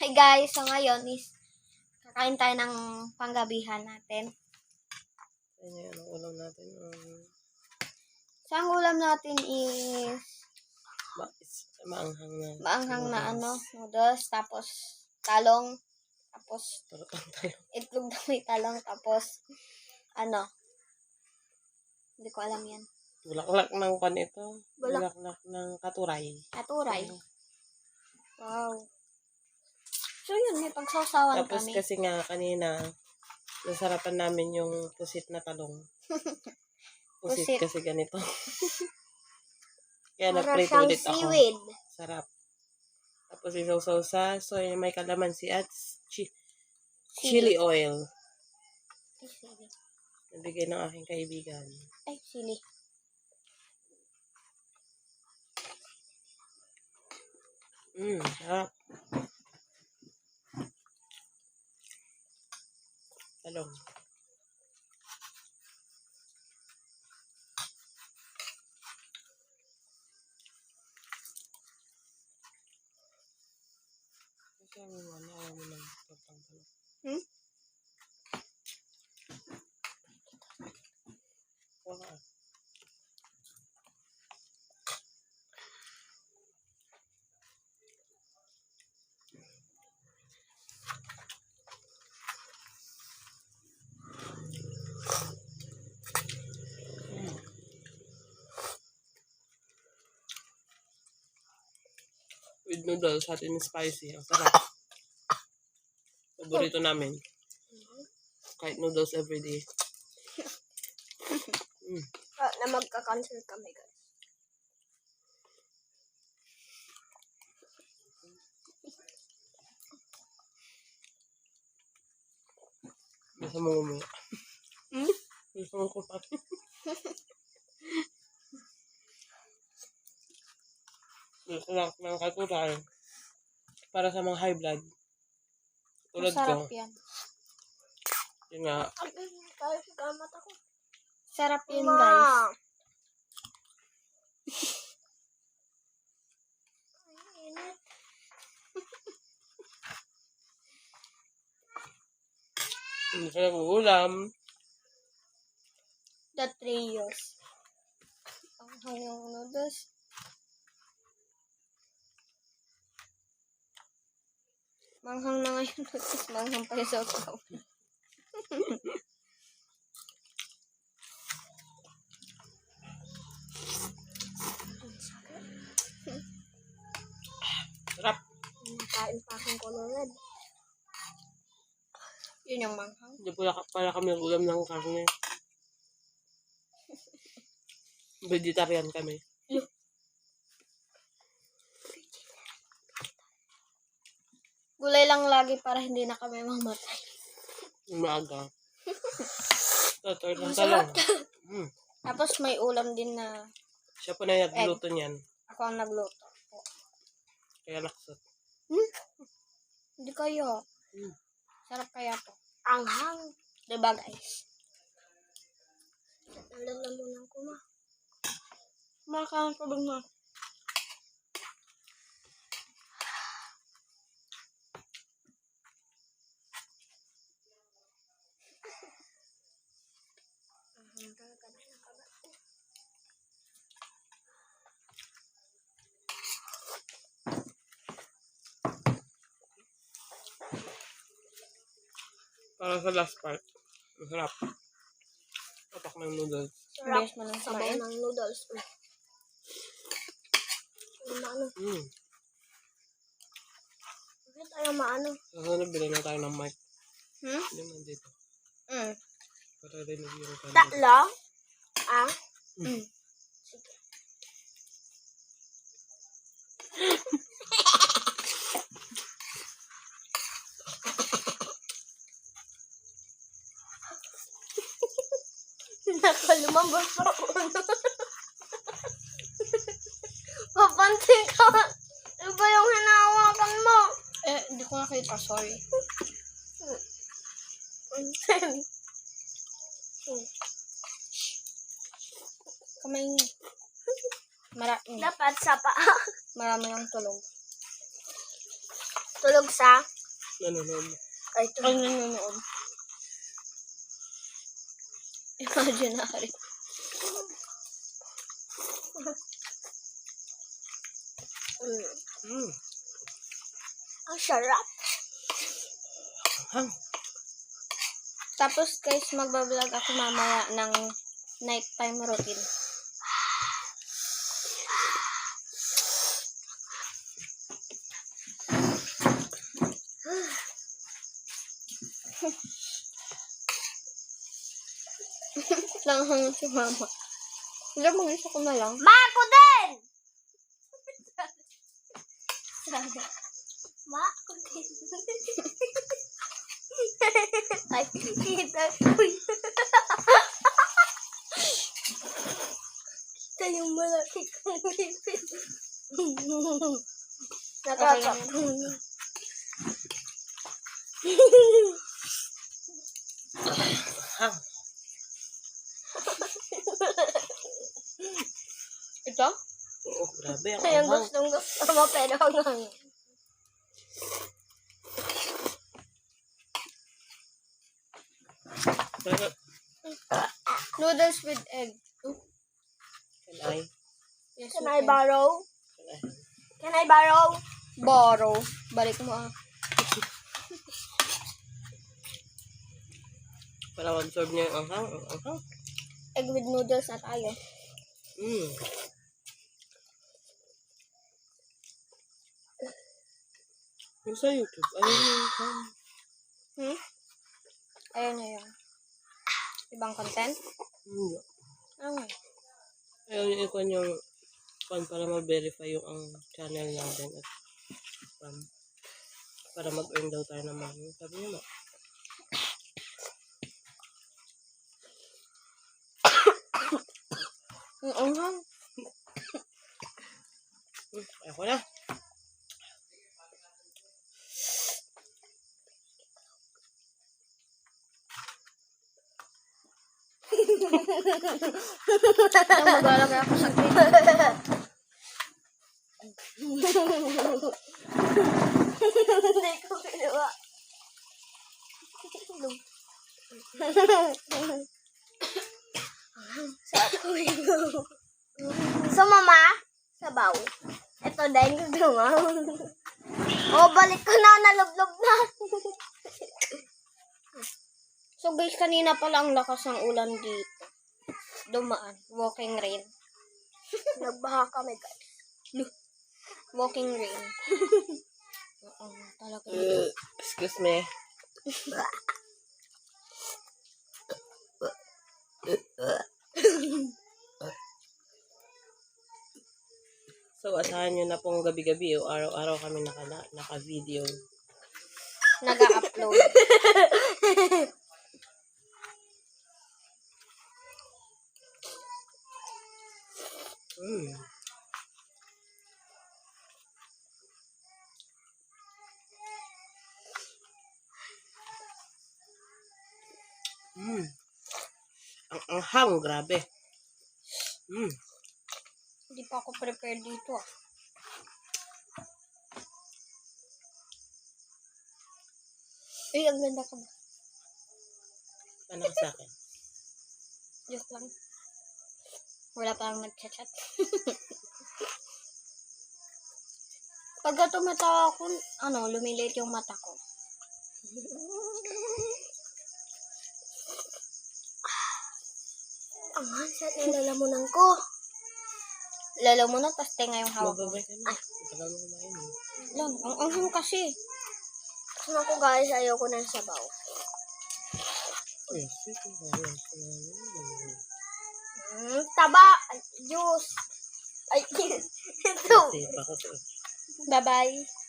Hi guys, so ngayon is kakain tayo ng panggabihan natin. Ano yan, ang ulam natin. Um, So ang ulam natin is ma is- maanghang na. maanghang na ano, noodles, tapos talong, tapos itlog na may talong, tapos ano, hindi ko alam yan. Bulaklak ng pan ito. Bulak- Bulaklak ng katuray. Katuray. Wow. So yun, may pagsawsawan Tapos kami. kasi nga kanina, nasarapan namin yung pusit na talong. pusit, Pusit. kasi ganito. Kaya Para nagprito siyang ulit ako. seaweed. Sarap. Tapos isaw-saw sa soy, may kalamansi at chi- chili oil. Ay. Nabigay ng aking kaibigan. Ay, sili. Mmm, sarap. Talong. Kasi ang ano, ayaw mo ng pagpangtalong. Hmm? Wala. With noodles, hot and spicy. Ang sarap. Paborito namin. Kahit noodles everyday. Mm. Ah, na magka-cancel kami, guys. Gusto mo umuwi. Hmm? Gusto mo kumain. Lang ng katuray. Para sa mga high blood. Tulad ko. Masarap yan. Yun nga. sa gamat ako. Sarap yun, guys. Hindi ka nag-uulam. The trios. Ang hanggang noodles. Manghang na ngayon noodles. Manghang pa yung sasaw. Sarap. Kain pa akong colorado. Yun yung manghang. Hindi pala, pala kami nag-ulam ng karne. Vegetarian kami. Gulay lang lagi para hindi na kami mamatay. Yung maaga. Tatoy ng talong. Mm. Tapos may ulam din na Siya po na yung nagluto niyan. ako ang nagluto. Kaya laksot. Hmm? Hindi kayo. Hmm. Sarap kaya to. Anghang. Diba guys? Alam mo lang kuma. Makakaan ko ba na? Para sa last part. Masarap. Tapak ng noodles. Sarap. Best mo lang sabaw ng noodles. Maano? Mm. Bakit tayo maano? Sa sunod, bilhin na tayo ng mic. Hmm? Hindi mo dito. Mm. Para rinig yung kanya. Tatlo? Ah? Mm. Sige. Nakalumabas sa ulo. Papansin ka. Iba yung hinahawakan mo. Eh, hindi ko nakita. Sorry. Pansin. Kamay niya. Marami. Dapat sa paa. Marami ng tulog. Tulog sa... Nanonood. Ay, tulog. Ay, nanonood. Imaginary. mm. Mm. Ang sarap. Tapos guys, magbablog ako mamaya ng nighttime routine. Langhang si mama. Hindi, mag-isa ko na lang. Ma, ako din! Ma, ako din. Ay, kita ko yun. Kita yung malaki kong ngipin. Nakakap. Hang. Ito? Oo, grabe. Ang Ay, ang anghang. gustong gusto mo, pero. Pero, Noodles with egg. can I? Yes, Can I borrow? Can I? Can I borrow? Borrow. Balik mo ah. Para absorb niya yung anghang. Ang anghang. Egg with noodles na tayo. Mm. Yung sa YouTube, ayun yung anghang. Hmm? Ayun na yun. Ibang content? Hmm. Ano? Ayun yung ikon yung pan para ma-verify yung ang channel natin at um, para mag-earn daw tayo ng money. Sabi niya na. Ang anghang. Hmm, ako na. Ito, maglalagay ako sa. Hindi ko ginawa. So, mama, sabaw. Ito gusto mo. oh, balik ko na, nalublob na. So, guys, kanina pala ang lakas ng ulan dito. Dumaan. Walking rain. Nagbaha kami, guys. Walking rain. Oo, talaga. Uh, excuse me. So, asahan nyo na pong gabi-gabi o araw-araw kami naka, naka-video. Nag-upload. Mm. Mm. Ang anghang, grabe. Mm. Hindi pa ako prepared dito ah. Uy, ang ganda ko. Paano ka sa akin? Just lang. Wala pa lang nag-chat. Pagka tumatawa ako, ano, lumilit yung mata ko. Ang hansat ng lalamunan ko. Lalamunan, tapos tenga yung hawak ko. Na. Mo kumain. eh. Lang, ang anghang kasi. Kasi ako guys, ayoko ng sabaw. Ay, na. Mm, taba, ay, juice. Ay, ito. Bye-bye.